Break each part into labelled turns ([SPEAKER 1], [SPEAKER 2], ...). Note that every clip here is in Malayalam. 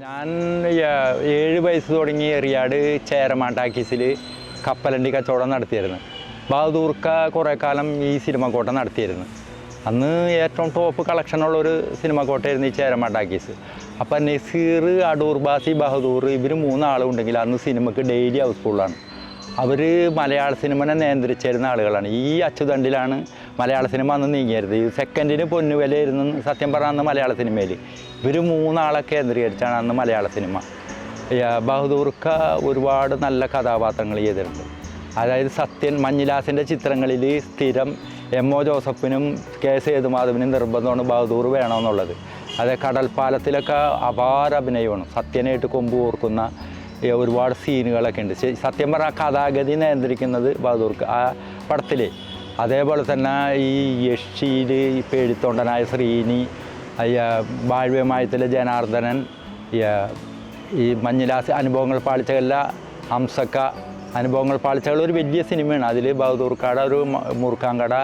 [SPEAKER 1] ഞാൻ ഏഴ് വയസ്സ് തുടങ്ങി എറിയാട് ചേരമാൻ ടാക്കീസിൽ കപ്പലണ്ടി കച്ചവടം നടത്തിയിരുന്നു ബഹദൂർക്ക കുറേ കാലം ഈ സിനിമ കോട്ട നടത്തിയിരുന്നു അന്ന് ഏറ്റവും ടോപ്പ് കളക്ഷനുള്ളൊരു സിനിമ കോട്ടയായിരുന്നു ഈ ചേരമാൻ ടാക്കീസ് അപ്പം നസീർ അടൂർ ബാസി ബഹദൂർ ഇവർ മൂന്നാളുണ്ടെങ്കിൽ അന്ന് സിനിമക്ക് ഡെയിലി ഹൗസ്ഫുള്ളാണ് അവർ മലയാള സിനിമനെ നിയന്ത്രിച്ചിരുന്ന ആളുകളാണ്. ഈ അച്ചുതണ്ടിലാണ് മലയാള സിനിമ അന്ന് നീങ്ങിയത്. ഈ സെക്കൻഡിന് പൊന്നുവിലയിരുന്നു സത്യം പറഞ്ഞാൽ അന്ന് മലയാള സിനിമയിൽ ഇവർ മൂന്നാളെ കേന്ദ്രീകരിച്ചാണ് അന്ന് മലയാള സിനിമ. ബഹദൂർക്ക ഒരുപാട് നല്ല കഥാപാത്രങ്ങൾ ചെയ്തിട്ടുണ്ട്. അതായത് സത്യൻ മഞ്ഞിലാസിന്റെ ചിത്രങ്ങളിൽ സ്ഥിരം എം ഒ ജോസഫിനും കെ സേതുമാധവനും നിർബന്ധമാണ് ബഹദൂർ വേണമെന്നുള്ളത്. അത് കടൽപ്പാലത്തിലൊക്കെ അപാര അഭിനയമാണ്. സത്യനായിട്ട് കൊമ്പ് കോർക്കുന്ന ഒരുപാട് സീനുകളൊക്കെ ഉണ്ട്. സത്യം പറഞ്ഞാൽ കഥാഗതി നിയന്ത്രിക്കുന്നത് ബഹദൂർക്ക് ആ പടത്തിൽ അതേപോലെ തന്നെ ഈ യക്ഷിയിൽ പേടിത്തൊണ്ടനായ ശ്രീനി ബാഴ്വ്യമായത്തിലെ ജനാർദ്ദനൻ ഈ, മഞ്ഞിലാസ് അനുഭവങ്ങൾ പാളിച്ചകല്ല ഹംസക്ക. അനുഭവങ്ങൾ പാളിച്ചകൾ ഒരു വലിയ സിനിമയാണ്. അതിൽ ബഹദൂർക്കാട ഒരു മുറുക്കാങ്കട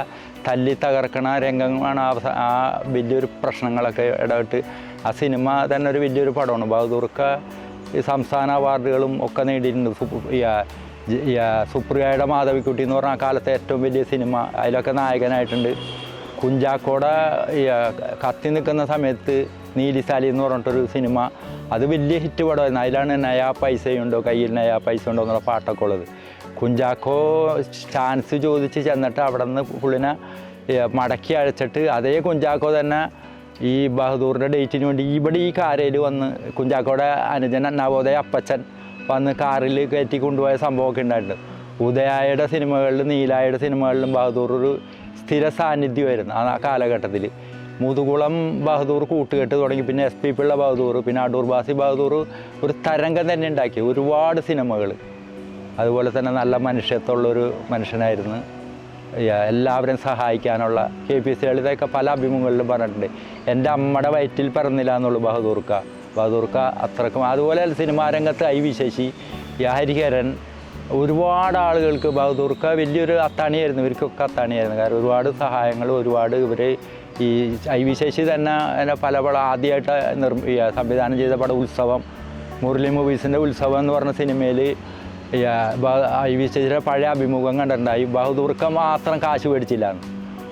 [SPEAKER 1] തല്ലി തകർക്കണ രംഗമാണ് ആ വലിയൊരു പ്രശ്നങ്ങളൊക്കെ ഇടപെട്ട് ആ സിനിമ തന്നെ ഒരു വലിയൊരു പടമാണ്. ബഹദൂർക്ക സംസ്ഥാന അവാർഡുകളും ഒക്കെ നേടിയിട്ടുണ്ട്. ഈ, ഈ, സുപ്രിയയുടെ മാധവിക്കുട്ടി എന്ന് പറഞ്ഞ കാലത്തെ ഏറ്റവും വലിയ സിനിമ. അതിലൊക്കെ നായകനായിട്ടുണ്ട്. കുഞ്ചാക്കോട ഈ, കത്തി നിൽക്കുന്ന സമയത്ത് നീലിസാലി എന്ന് പറഞ്ഞിട്ടൊരു സിനിമ. അത് വലിയ ഹിറ്റ് പടമായിരുന്നു. അതിലാണ് നയാ പൈസയുണ്ടോ കയ്യിൽ നയാ പൈസ ഉണ്ടോ എന്നുള്ള പാട്ടൊക്കെ ഉള്ളത്. കുഞ്ചാക്കോ ചാൻസ് ചോദിച്ച് ചെന്നിട്ട് അവിടെ നിന്ന് പുള്ളിനെ മടക്കി അഴച്ചിട്ട് അതേ കുഞ്ചാക്കോ തന്നെ ഈ ബഹദൂറിന്റെ ഡേറ്റിന് വേണ്ടി ഇവിടെ ഈ കാരയിൽ വന്ന് കുഞ്ചാക്കോടെ അനുജൻ നവോദയ അപ്പച്ചൻ വന്ന് കാറിൽ കയറ്റി കൊണ്ടുപോയ സംഭവമൊക്കെ ഉണ്ടായിട്ടുണ്ട്. ഉദയായുടെ സിനിമകളിലും നീലായുടെ സിനിമകളിലും ബഹദൂർ ഒരു സ്ഥിര സാന്നിധ്യമായിരുന്നു ആ കാലഘട്ടത്തിൽ മുതുകുളം ബഹദൂർ കൂട്ടുകെട്ട് തുടങ്ങി. പിന്നെ എസ് പി പിള്ള ബഹദൂർ പിന്നെ അടൂർ ബാസി ബഹദൂർ ഒരു തരംഗം തന്നെ ഉണ്ടാക്കി. ഒരുപാട് സിനിമകൾ അതുപോലെ തന്നെ നല്ല മനുഷ്യത്വമുള്ളൊരു മനുഷ്യനായിരുന്നു എല്ലാവരെയും സഹായിക്കാനുള്ള കെ പി സി ലളിതയൊക്കെ പല അഭിമുഖങ്ങളിലും പറഞ്ഞിട്ടുണ്ട്. എന്റെ അമ്മയുടെ വയറ്റിൽ പിറന്നില്ല എന്നുള്ളു ബഹദൂർക്ക ബഹദൂർക്ക അത്രക്കും. അതുപോലെ സിനിമാ രംഗത്ത് ഐ വി ശശി ഹരിഹരൻ ഒരുപാട് ആളുകൾക്ക് ബഹദൂർക്ക വലിയൊരു അത്താണിയായിരുന്നു. ഇവർക്കൊക്കെ അത്താണിയായിരുന്നു. കാരണം ഒരുപാട് സഹായങ്ങൾ ഒരുപാട് ഇവർ ഈ ഐ വി ശശി തന്നെ എന്നെ പല പല ആദ്യമായിട്ട് നിർമ്മ സംവിധാനം ചെയ്ത പടം ഉത്സവം മുരളി മൂവീസിന്റെ ഉത്സവം എന്ന് പറഞ്ഞ സിനിമയിൽ ഐ വി ശശിയുടെ പഴയ അഭിമുഖം കണ്ടിട്ടുണ്ടായി. ബഹദൂർക്ക് മാത്രം കാശ് മേടിച്ചില്ല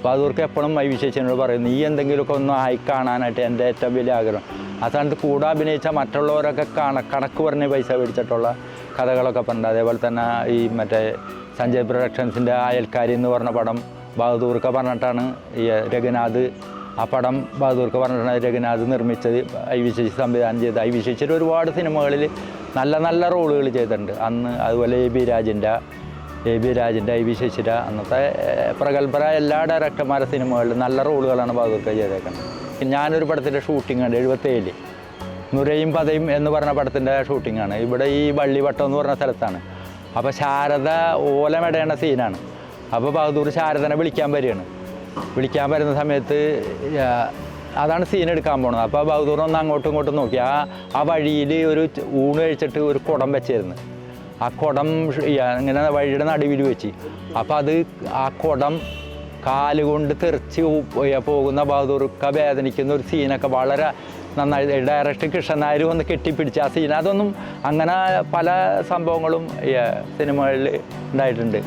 [SPEAKER 1] ബഹദൂർക്ക് എപ്പോഴും ഐ വി ശശിനോട് പറയും നീ എന്തെങ്കിലുമൊക്കെ ഒന്ന് ആയി കാണാനായിട്ട് എന്റെ ഏറ്റവും വലിയ ആഗ്രഹം. അതാണ് കൂടെ അഭിനയിച്ച മറ്റുള്ളവരൊക്കെ കണ കണക്ക് പറഞ്ഞ് പൈസ മേടിച്ചിട്ടുള്ള കഥകളൊക്കെ പറഞ്ഞിട്ടുണ്ട്. അതേപോലെ തന്നെ ഈ മറ്റേ സഞ്ജയ് പ്രൊഡക്ഷൻസിന്റെ അയൽക്കാരി എന്ന് പറഞ്ഞ പടം ബഹദൂർക്ക് പറഞ്ഞിട്ടാണ് ഈ രഘുനാഥ് ആ പടം ബഹദൂർക്ക് പറഞ്ഞിട്ടാണ് രഘുനാഥ് നിർമ്മിച്ചത്. ഐ വി ശശി സംവിധാനം ചെയ്ത് ഐ വി ശശിയുടെ ഒരുപാട് സിനിമകളിൽ നല്ല നല്ല റോളുകൾ ചെയ്തിട്ടുണ്ട്. അന്ന് അതുപോലെ എ ബി രാജിന്റെ എ ബി രാജിന്റെ ഐ വി ശശിര അന്നത്തെ പ്രഗത്ഭരായ എല്ലാ ഡയറക്ടർമാരുടെ സിനിമകളിലും നല്ല റോളുകളാണ് ബഹദൂർക്ക ചെയ്തേക്കുന്നത്. ഞാനൊരു പടത്തിന്റെ ഷൂട്ടിംഗ് ഉണ്ട് എഴുപത്തേഴിൽ നുരയും പതയും എന്ന് പറഞ്ഞ പടത്തിന്റെ ഷൂട്ടിങ്ങാണ് ഇവിടെ ഈ വള്ളിവട്ടം എന്ന് പറഞ്ഞ സ്ഥലത്താണ്. അപ്പോൾ ശാരദ ഓലമിടേണ്ട സീനാണ്. അപ്പോൾ ബഹദൂർ ശാരദനെ വിളിക്കാൻ വരികയാണ്. വിളിക്കാൻ വരുന്ന സമയത്ത് അതാണ് സീൻ എടുക്കാൻ പോണത്. അപ്പോൾ ബഹദൂർ ഒന്ന് അങ്ങോട്ടും ഇങ്ങോട്ടും നോക്കി. ആ ആ വഴിയിൽ ഒരു ഊണ് കഴിച്ചിട്ട് ഒരു കുടം വെച്ചിരുന്നു. ആ കുടം ഇങ്ങനെ വഴിയുടെ നടുവിൽ വെച്ച്. അപ്പോൾ അത് ആ കുടം കാലുകൊണ്ട് തെറിച്ച് പോകുന്ന ബഹദൂർക്ക വേദനിക്കുന്ന ഒരു സീനൊക്കെ വളരെ നന്നായി. ഡയറക്ടർ കൃഷ്ണൻ നായർ വന്ന് കെട്ടിപ്പിടിച്ച് ആ സീൻ അതൊന്നും അങ്ങനെ പല സംഭവങ്ങളും സിനിമകളിൽ ഉണ്ടായിട്ടുണ്ട്.